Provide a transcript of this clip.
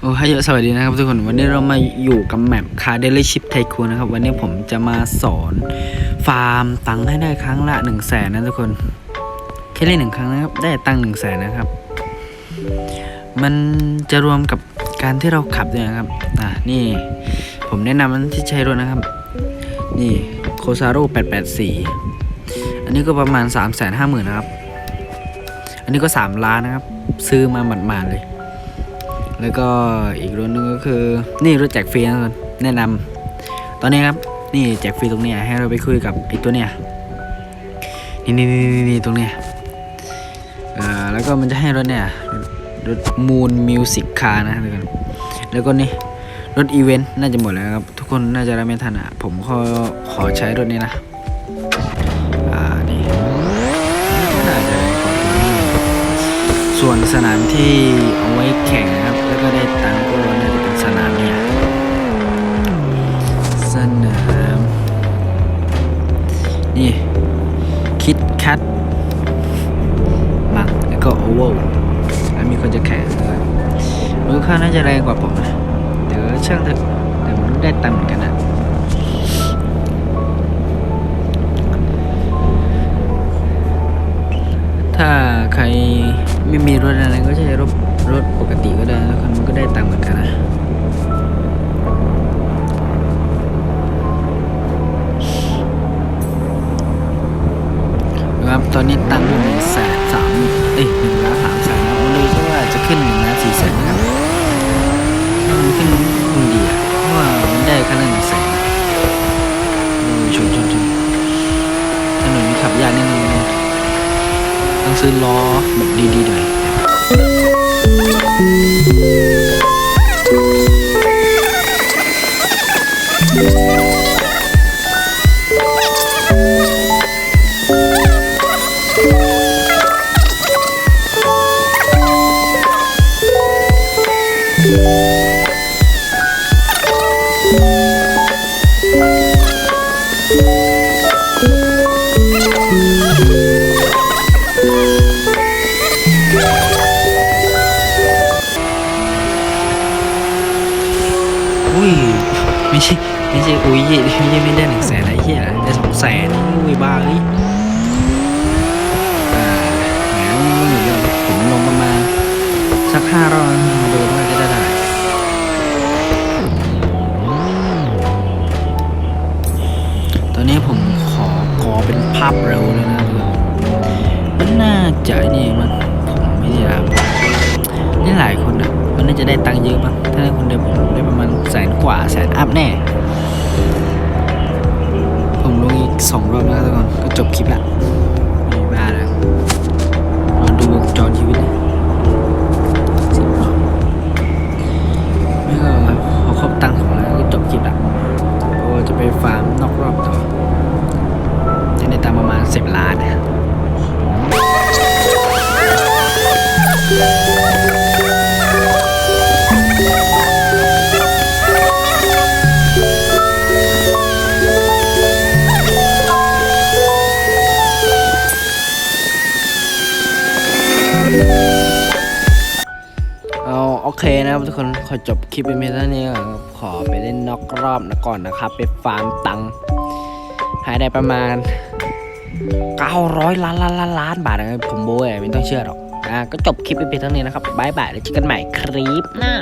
โอ้ฮายสวัสดีนะครับทุกคนวันนี้เรามาอยู่กับแมปคาเดลิชิพไทคูนะครับ วันนี้ผมจะมาสอนฟาร์มตังค์ให้ได้ครั้งละ1นึ่งแสนนะทุกคน แค่เล่นหนึ่งครั้งนะครับ ได้ตังค์หนึ่งแสนนะครับ มันจะรวมกับการที่เราขับด้วยนะครับอ่านี่ผมแนะนำมันที่ใช้รถนะครับ นี่โคซาโร่884 อันนี้ก็ประมาณ 3 5 0 0 0 0นะครับ อันนี้ก็ 3 ล้านนะครับ ซื้อมาหมาดๆเลย แล้วก็อีกรถนึงก็คือนี่รถแจกฟรีนะทุกคนแนะนำตอนนี้ครับนี่แจกฟรีตรงนี้ให้เราไปคุยกับไอ้ตัวเนี้ยนี่นี่นี่นี่ตรงเนี้ยอ่อแล้วก็มันจะให้รถเนี่ยรถมูนมิวสิกคาร์นะทุกคนแล้วก็นี่รถอีเวนต์น่าจะหมดแล้วครับ ทุกคนน่าจะได้ไม่ทันอะผมขอขอใช้รถนี้นะ ส่วนสนามที่เอาไว้แข่งนะครับ แล้วก็ได้ตังค์ก็น่าจะเป็นสนามเนี่ยสนามนี่คิดคัทมังแล้วก็โอเวลแล้วมีคนจะแข่งด้วยมูลค่าน่าจะแรงกว่าผมนะเดี๋ยวช่างเถอะแต่มันได้ตังค์เหมือนกันนะถ้าใคร ไม่มีรถอะไรก็ใช้รถรถปกติก็ได้ แล้วมันก็ได้ตังค์เหมือนกันนะครับตอนนี้ตังค์หนึ่งแสนสามเอ้ยหนึ่งล้านสามแสนนะผมเลยคิว่าจะขึ้นหนึ่งล้านสี่แสนนะครับมันขึ้นคงดีอะเพราะว่ามันได้แค่ละหนึ่งแสนชนชนชนถนนนี้ขับยากนิดนึง ต้องซื้อล้อแบบดีๆหน่อย อุ้ยไม่ใช่ไม่ใช่อุ้ยไม่ใช่ไม่ได้หนึ่งแสนไอ้เหี้ยได้สองแสนอุ้ยบ้าเอ้ยแหมมันเหมือนกับผมลงประมาณสักห้ารอบมาดูว่าจะได้ไตอนนี้ผมขอขอเป็นภาพเร็วเลยนะทุกคนมันน่าจะนี่มันผมไม่ได้รับนี่หลายคนอะ น่าจะได้ตังค์เยอะมั้งถ้าได้คนเดียวผมได้ประมาณแสนกว่าแสนอัพแน่ ผมลงอีกสองรอบแล้วทุกคนก็จบคลิปละไม่บ้าแล้วรอดูวงจรชีวิตเลยสิบรอบไม่ก็พอครบตังค์ของแล้วก็จบคลิปละโอ้จะไปฟาร์ม เอาโอเคนะครับทุกคนขอจบคลิปไปเพียงเท่านี้ก่อนขอไปเล่นนอกรอบนะก่อนนะครับ ไปฟาร์มตังค์ให้ได้ประมาณ 900 ล้านล้านล้านล้านบาทนะครับผมโบ้ยไม่ต้องเชื่อหรอกอะก็จบคลิปไปเพียงเท่านี้นะครับบายบายแล้วเจอกันใหม่คลิปหน้า